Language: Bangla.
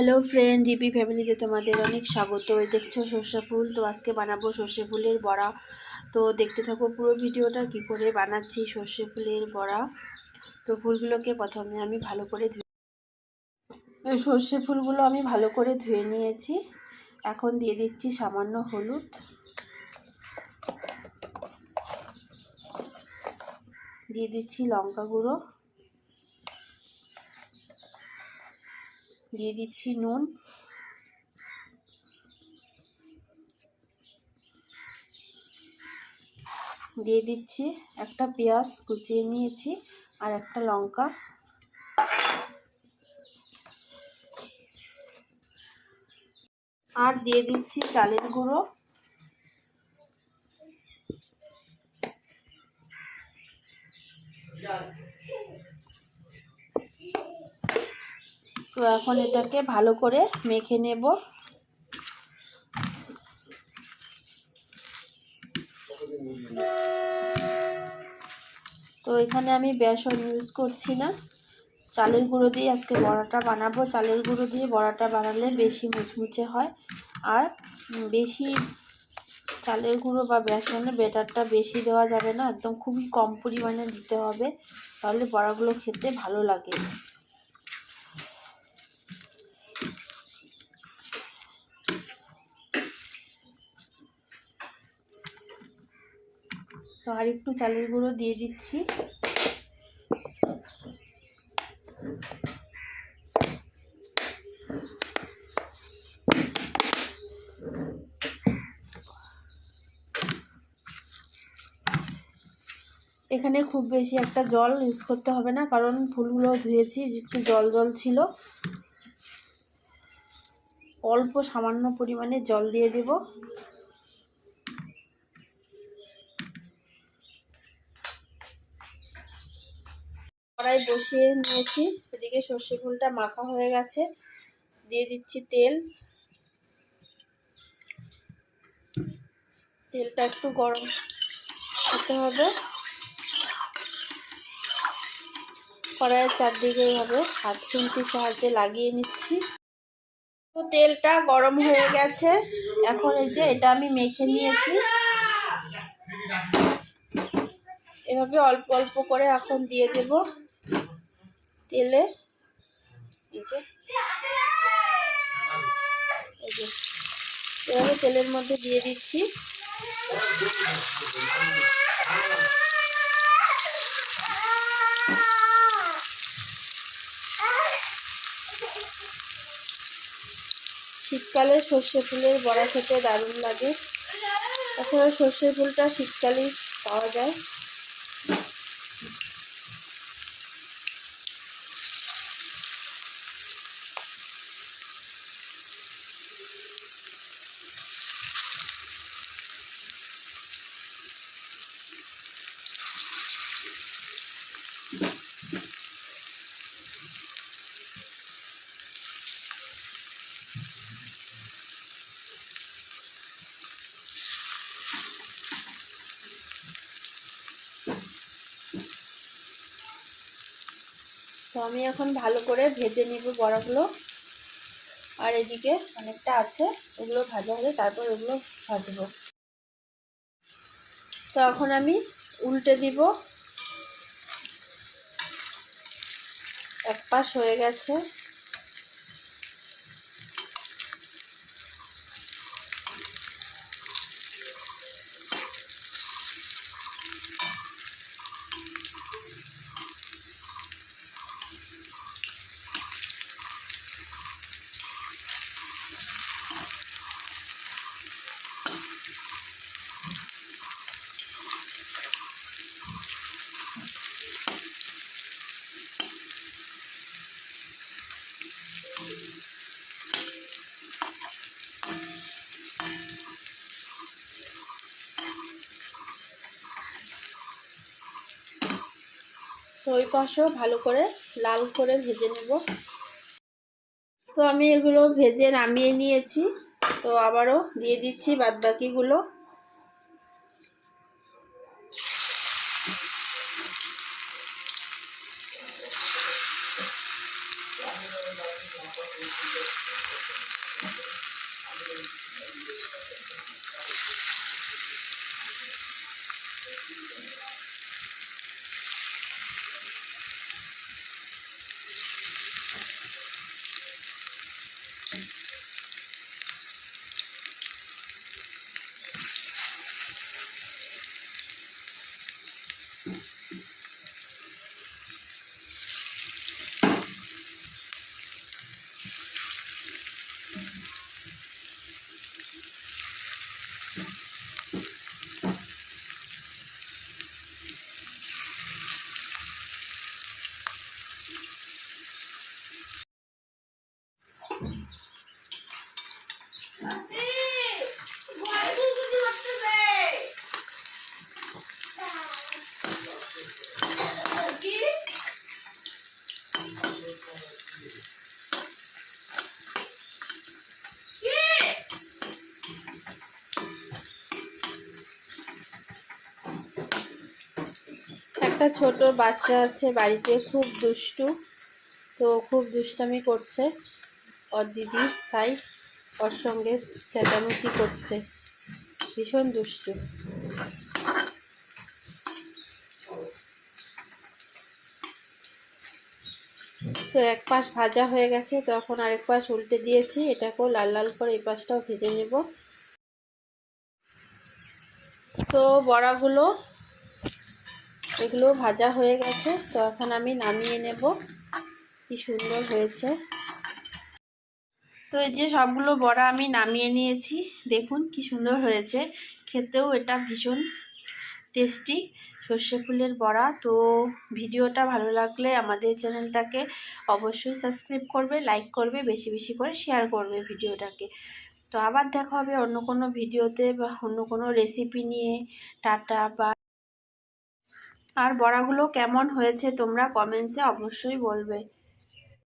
হ্যালো ফ্রেন্ড ডিপি ফ্যামিলিতে তোমাদের অনেক স্বাগত। দেখছ সর্ষে ফুল? তো আজকে বানাবো সর্ষে ফুলের বড়া। তো দেখতে থাকো পুরো ভিডিওটা কি করে বানাচ্ছি সর্ষে ফুলের বড়া। তো ফুলগুলোকে প্রথমে আমি ভালো করে ধুয়ে সর্ষে ফুলগুলো আমি ভালো করে ধুয়ে নিয়েছি। এখন দিয়ে দিচ্ছি সামান্য হলুদ। দিয়ে দিচ্ছি লঙ্কা গুঁড়ো। দিয়ে দিচ্ছি নুন। দিয়ে দিচ্ছি একটা পেঁয়াজ কুচিয়ে নিয়েছি আর একটা লঙ্কা। আর দিয়ে দিচ্ছি চালের গুঁড়ো। তো এখন এটাকে ভালো করে মেখে নেব। তো এখানে আমি বেসন ইউজ করছি না। চালের গুঁড়ো দিয়ে আজকে বড়াটা বানাবো। চালের গুঁড়ো দিয়ে বড়াটা বানালে বেশি মুচমুচে হয়। আর বেশি চালের গুঁড়ো বা বেসনের বেটারটা বেশি দেওয়া যাবে না। একদম খুবই কম পরিমাণে দিতে হবে। তাহলে বড়াগুলো খেতে ভালো লাগে। তো আর একটু চালের গুঁড়ো দিয়ে দিচ্ছি। এখানে খুব বেশি একটা জল ইউজ করতে হবে না, কারণ ফুলগুলো ধুয়েছি, একটু জল জল ছিল। অল্প সামান্য পরিমাণে জল দিয়ে দেব। কড়াই বসিয়ে নিয়েছি। এদিকে সর্ষে ফুলটা মাখা হয়ে গেছে। দিয়ে দিচ্ছি তেল। তেলটা একটু গরম হতে হবে। কড়াইয়ের চারদিকে এইভাবে হাত খুন্তির সাহায্যে লাগিয়ে নিচ্ছি। তো তেলটা গরম হয়ে গেছে। এখন এই যে এটা আমি মেখে নিয়েছি। এভাবে অল্প অল্প করে এখন দিয়ে দেব। তেলে এভাবে তেলের মধ্যে দিয়ে দিচ্ছি। শীতকালে সর্ষে ফুলের বড়া খেতে দারুণ লাগে। তাছাড়া সর্ষে ফুলটা শীতকালেই পাওয়া যায়। তো আমি এখন ভালো করে ভেজে নিব বড়াগুলো। আর এদিকে অনেকটা আছে, ওগুলো ভাজা হলে তারপর ওগুলো ভাজবো। তো এখন আমি উল্টে দিব। এক পাশ হয়ে গেছে। সই ওই পাশেও ভালো করে লাল করে ভেজে নেব তো আমি এগুলো ভেজে নামিয়ে নিয়েছি তো আবারও দিয়ে দিচ্ছি বাদবাকিগুলো একটা ছোট বাচ্চা আছে, বাড়িতে খুব দুষ্টু, তো খুব দুষ্টামি করছে। ওর দিদি তাই ওর সঙ্গে চেঁচামেচি করছে। ভীষণ দুষ্টু। তো এক পাশ ভাজা হয়ে গেছে, তো এখন আরেক পাশ উল্টে দিয়েছি। এটাকেও লাল লাল করে এই পাশটাও ভেজে নেব। তো বড়াগুলো এগুলো ভাজা হয়ে গেছে, তো এখন আমি নামিয়ে নেব। কি সুন্দর হয়েছে। তো এই যে সবগুলো বড়া আমি নামিয়ে নিয়েছি, দেখুন কি সুন্দর হয়েছে। খেতেও এটা ভীষণ টেস্টি সর্ষে ফুলের বড়া। তো ভিডিওটা ভালো লাগলে আমাদের চ্যানেলটাকে অবশ্যই সাবস্ক্রাইব করবে, লাইক করবে, বেশি বেশি করে শেয়ার করবে ভিডিওটাকে। তো আবার দেখা হবে অন্য কোনো ভিডিওতে বা অন্য কোনো রেসিপি নিয়ে। টাটা বা আর বড়াগুলো কেমন হয়েছে তোমরা কমেন্টসে অবশ্যই বলবে।